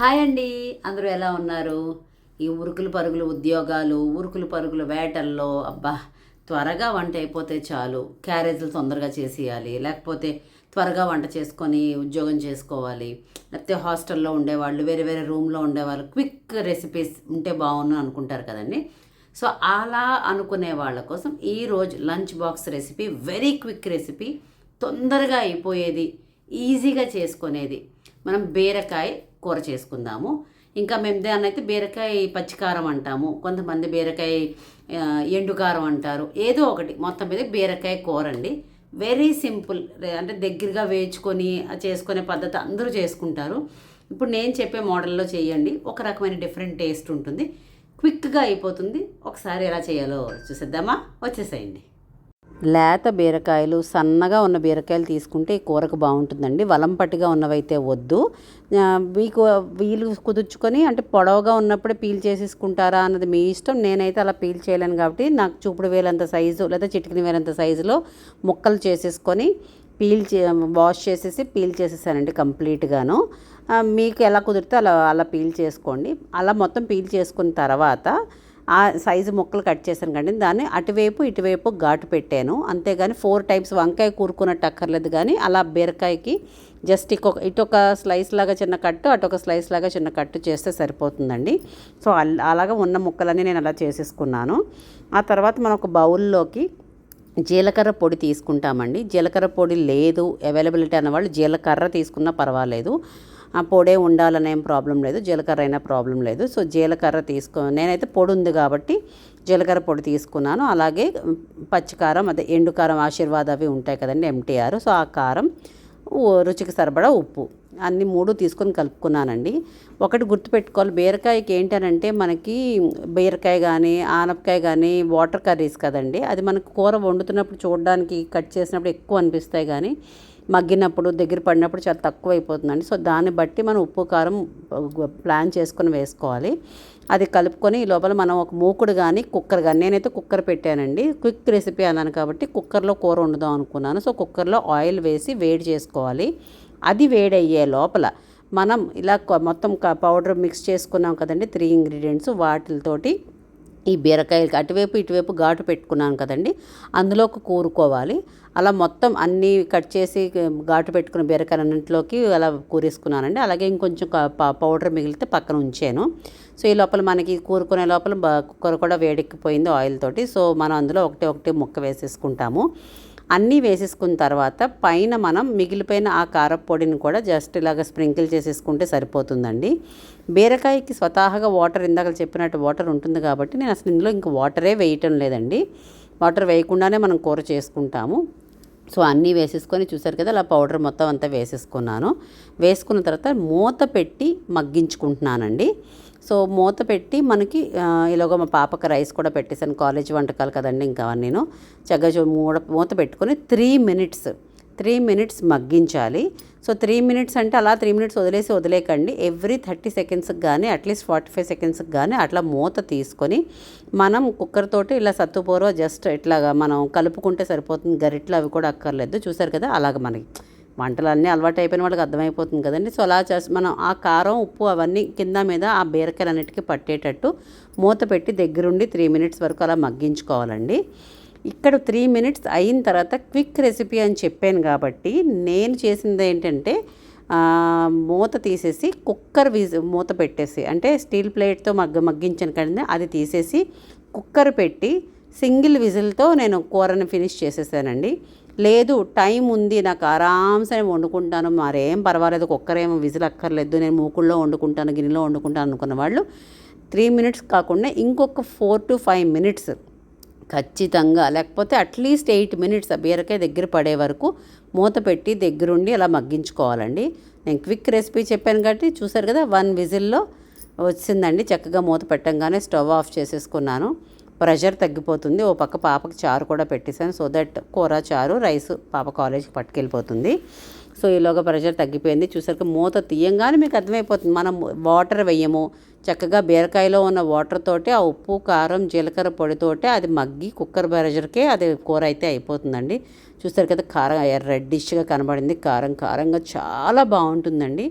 Hi అండి. అందరూ ఎలా ఉన్నారు? ఈ ఉరుకులు పరుగులు ఉద్యోగాలు ఉరుకులు పరుగులు వేటల్లో అబ్బా త్వరగా వంట అయిపోతే చాలు. క్యారేజీలు తొందరగా చేసేయాలి. లేకపోతే త్వరగా వంట చేసుకొని ఉద్యోగం చేసుకోవాలి. లేకపోతే హాస్టల్లో ఉండేవాళ్ళు వేరే వేరే రూమ్లో ఉండేవాళ్ళు క్విక్ రెసిపీస్ ఉంటే బాగుండు అనుకుంటారు కదండి. సో అలా అనుకునే వాళ్ళ కోసం ఈరోజు lunch box recipe very quick recipe తొందరగా అయిపోయేది ఈజీగా చేసుకునేది. మనం బీరకాయ కూర చేసుకుందాము. ఇంకా మేము దాన్ని అయితే బీరకాయ పచ్చికారం అంటాము. కొంతమంది బీరకాయ ఎండుకారం అంటారు. ఏదో ఒకటి. మొత్తం మీద బీరకాయ కూర అండి. వెరీ సింపుల్ అంటే దగ్గరగా వేయించుకొని చేసుకునే పద్ధతి అందరూ చేసుకుంటారు. ఇప్పుడు నేను చెప్పే మోడల్లో చేయండి. ఒక రకమైన డిఫరెంట్ టేస్ట్ ఉంటుంది. క్విక్గా అయిపోతుంది. ఒకసారి ఎలా చేయాలో చూసేద్దామా? వచ్చేసేయండి. లేత బీరకాయలు సన్నగా ఉన్న బీరకాయలు తీసుకుంటే ఈ కూరకు బాగుంటుందండి. వలంపటిగా ఉన్నవైతే వద్దు. మీకు వీలు కుదుర్చుకొని అంటే పొడవుగా ఉన్నప్పుడే పీల్ చేసేసుకుంటారా అన్నది మీ ఇష్టం. నేనైతే అలా పీల్ చేయలేను కాబట్టి నాకు చూపుడు వేలంత సైజు లేదా చిటికిన వేలంత సైజులో ముక్కలు చేసేసుకొని పీల్ చే వాష్ చేసేసి పీల్ చేసేసానండి కంప్లీట్గాను. మీకు ఎలా కుదిరితే అలా అలా పీల్ చేసుకోండి. అలా మొత్తం పీల్ చేసుకున్న తర్వాత ఆ సైజు ముక్కలు కట్ చేశాను కండి దాన్ని అటువైపు ఇటువైపు ఘాటు పెట్టాను. అంతేగాని ఫోర్ టైప్స్ వంకాయ కూరుకున్నట్టు అక్కర్లేదు కానీ అలా బీరకాయకి జస్ట్ ఇకొక ఇటొక స్లైస్ లాగా చిన్న కట్టు అటొక స్లైస్ లాగా చిన్న కట్టు చేస్తే సరిపోతుందండి. సో అల్- అలాగా ఉన్న ముక్కలన్నీ నేను అలా చేసేసుకున్నాను. ఆ తర్వాత మనం ఒక బౌల్లోకి జీలకర్ర పొడి తీసుకుంటామండి. జీలకర్ర పొడి లేదు అవైలబిలిటీ అన్నవాళ్ళు జీలకర్ర తీసుకున్నా పర్వాలేదు. ఆ పొడే ఉండాలనే ఏం ప్రాబ్లం లేదు జీలకర్ర అయినా ప్రాబ్లం లేదు. సో జీలకర్ర తీసుకో నేనైతే పొడి ఉంది కాబట్టి జీలకర్ర పొడి తీసుకున్నాను. అలాగే పచ్చికారం అదే ఎండు కారం ఆశీర్వాద్ అవి ఉంటాయి కదండి ఎంటీఆర్ సో ఆ కారం రుచికి సరిపడా ఉప్పు. అన్ని మూడు తీసుకొని కలుపుకున్నానండి. ఒకటి గుర్తుపెట్టుకోవాలి బీరకాయకి ఏంటనంటే మనకి బీరకాయ కానీ ఆనపకాయ కానీ వాటర్ కర్రీస్ కదండి. అది మనకు కూర వండుతున్నప్పుడు చూడడానికి కట్ చేసినప్పుడు ఎక్కువ అనిపిస్తాయి కానీ మగ్గినప్పుడు దగ్గర పడినప్పుడు చాలా తక్కువ అయిపోతుందండి సో దాన్ని బట్టి మనం ఉప్పు కారం ప్లాన్ చేసుకొని వేసుకోవాలి. అది కలుపుకొని ఈ లోపల మనం ఒక మూకుడు కానీ కుక్కర్ కానీ నేనైతే కుక్కర్ పెట్టానండి. క్విక్ రెసిపీ అన్నాను కాబట్టి కుక్కర్లో కూర వండుదాం అనుకున్నాను. సో కుక్కర్లో ఆయిల్ వేసి వేడి చేసుకోవాలి. అది వేడయ్యే లోపల మనం ఇలా మొత్తం క- పౌడర్ మిక్స్ చేసుకున్నాం కదండి త్రీ ఇంగ్రీడియంట్స్ వాటితోటి ఈ బీరకాయలకి అటువైపు ఇటువైపు ఘాటు పెట్టుకున్నాను కదండి. అందులోకి కూరుకోవాలి. అలా మొత్తం అన్నీ కట్ చేసి ఘాటు పెట్టుకున్న బీరకాయలన్నింటిలోకి అలా కూరేసుకున్నానండి. అలాగే ఇంకొంచెం పౌడర్ మిగిలితే పక్కన ఉంచాను. సో ఈ లోపల మనకి కూరుకునే లోపల బ- కుక్కర్ కూడా వేడెక్కిపోయింది ఆయిల్ తోటి. సో మనం అందులో ఒకటి ఒకటి ముక్క వేసేసుకుంటాము. అన్నీ వేసేసుకున్న తర్వాత పైన మనం మిగిలిపోయిన ఆ కారపొడిని కూడా జస్ట్ ఇలాగ స్ప్రింకిల్ చేసేసుకుంటే సరిపోతుందండి. బీరకాయకి స్వతహాగా వాటర్ ఇందాక చెప్పినట్టు వాటర్ ఉంటుంది కాబట్టి నేను అసలు ఇందులో ఇంక వాటరే వేయటం లేదండి. వాటర్ వేయకుండానే మనం కూర చేసుకుంటాము. సో అన్నీ వేసేసుకొని చూసారు కదా అలా పౌడర్ మొత్తం అంతా వేసేసుకున్నాను. వేసుకున్న తర్వాత మూత పెట్టి మగ్గించుకుంటున్నానండి. సో మూత పెట్టి మనకి ఇలాగ మా పాపకి రైస్ కూడా పెట్టేశాను. కాలేజ్ వంటకాలు కదండి ఇంకా నేను చక్కగా మూడ మూత పెట్టుకొని త్రీ మినిట్స్ త్రీ మినిట్స్ మగ్గించాలి. సో త్రీ మినిట్స్ అంటే అలా త్రీ మినిట్స్ వదిలేసి వదిలేకండి. ఎవ్రీ థర్టీ సెకండ్స్కి కానీ అట్లీస్ట్ ఫార్టీ ఫైవ్ సెకండ్స్కి కానీ అట్లా మూత తీసుకొని మనం కుక్కర్ తోటి ఇలా సత్తుపూర్వ జస్ట్ ఇట్లాగా మనం కలుపుకుంటే సరిపోతుంది. గరిట్లు అవి కూడా అక్కర్లేదు. చూసారు కదా అలాగ మనకి. వంటలు అన్నీ అలవాటు అయిపోయిన వాళ్ళకి అర్థమైపోతుంది కదండి. సో అలా చేసి మనం ఆ కారం ఉప్పు అవన్నీ కింద మీద ఆ బీరకాయలన్నిటికీ పట్టేటట్టు మూత పెట్టి దగ్గరుండి త్రీ మినిట్స్ వరకు అలా మగ్గించుకోవాలండి. ఇక్కడ త్రీ మినిట్స్ అయిన తర్వాత క్విక్ రెసిపీ అని చెప్పాను కాబట్టి నేను చేసింది ఏంటంటే మూత తీసేసి కుక్కర్ విజ్ మూత పెట్టేసి అంటే స్టీల్ ప్లేట్తో మగ్గ మగ్గించాను కదండి. అది తీసేసి కుక్కర్ పెట్టి సింగిల్ విజిల్తో నేను కూరని ఫినిష్ చేసేసానండి. లేదు టైం ఉంది నాకు ఆరామ్సే వండుకుంటాను. మరేం పర్వాలేదు ఒక్కరేమో విజిల్ అక్కర్లేదు నేను మూకుల్లో వండుకుంటాను గిన్నెలో వండుకుంటాను అనుకున్న వాళ్ళు త్రీ మినిట్స్ కాకుండా ఇంకొక ఫోర్ టు ఫైవ్ మినిట్స్ ఖచ్చితంగా లేకపోతే అట్లీస్ట్ ఎయిట్ మినిట్స్ ఆ బీరకాయ దగ్గర పడే వరకు మూత పెట్టి దగ్గరుండి అలా మగ్గించుకోవాలండి. నేను క్విక్ రెసిపీ చెప్పాను కాబట్టి చూసారు కదా వన్ విజిల్లో వచ్చిందండి. చక్కగా మూత పెట్టంగానే స్టవ్ ఆఫ్ చేసేసుకున్నాను. ప్రెషర్ తగ్గిపోతుంది. ఓ పక్క పాపకి చారు కూడా పెట్టేశాను. సో దట్ కూర చారు రైస్ పాప కాలేజ్కి పట్టుకెళ్ళిపోతుంది. సో ఈలోగా ప్రెషర్ తగ్గిపోయింది. చూసాక మూత తీయంగానే మీకు అర్థమైపోతుంది. మనం వాటర్ వేయము. చక్కగా బీరకాయలో ఉన్న వాటర్ తోటి ఆ ఉప్పు కారం జీలకర్ర పొడితోటే అది మగ్గి కుక్కర్ ప్రెషర్కే అది కూర అయితే అయిపోతుందండి. చూసారు కదా కారం రెడ్డిష్గా కనబడింది. కారం కారంగా చాలా బాగుంటుందండి.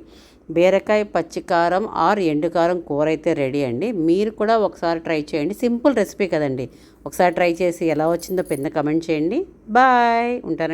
బీరకాయ పచ్చికారం ఆర్ ఎండుకారం కూర అయితే రెడీ అండి. మీరు కూడా ఒకసారి ట్రై చేయండి. సింపుల్ రెసిపీ కదండి. ఒకసారి ట్రై చేసి ఎలా వచ్చిందో కింద కమెంట్ చేయండి. బాయ్. ఉంటాను.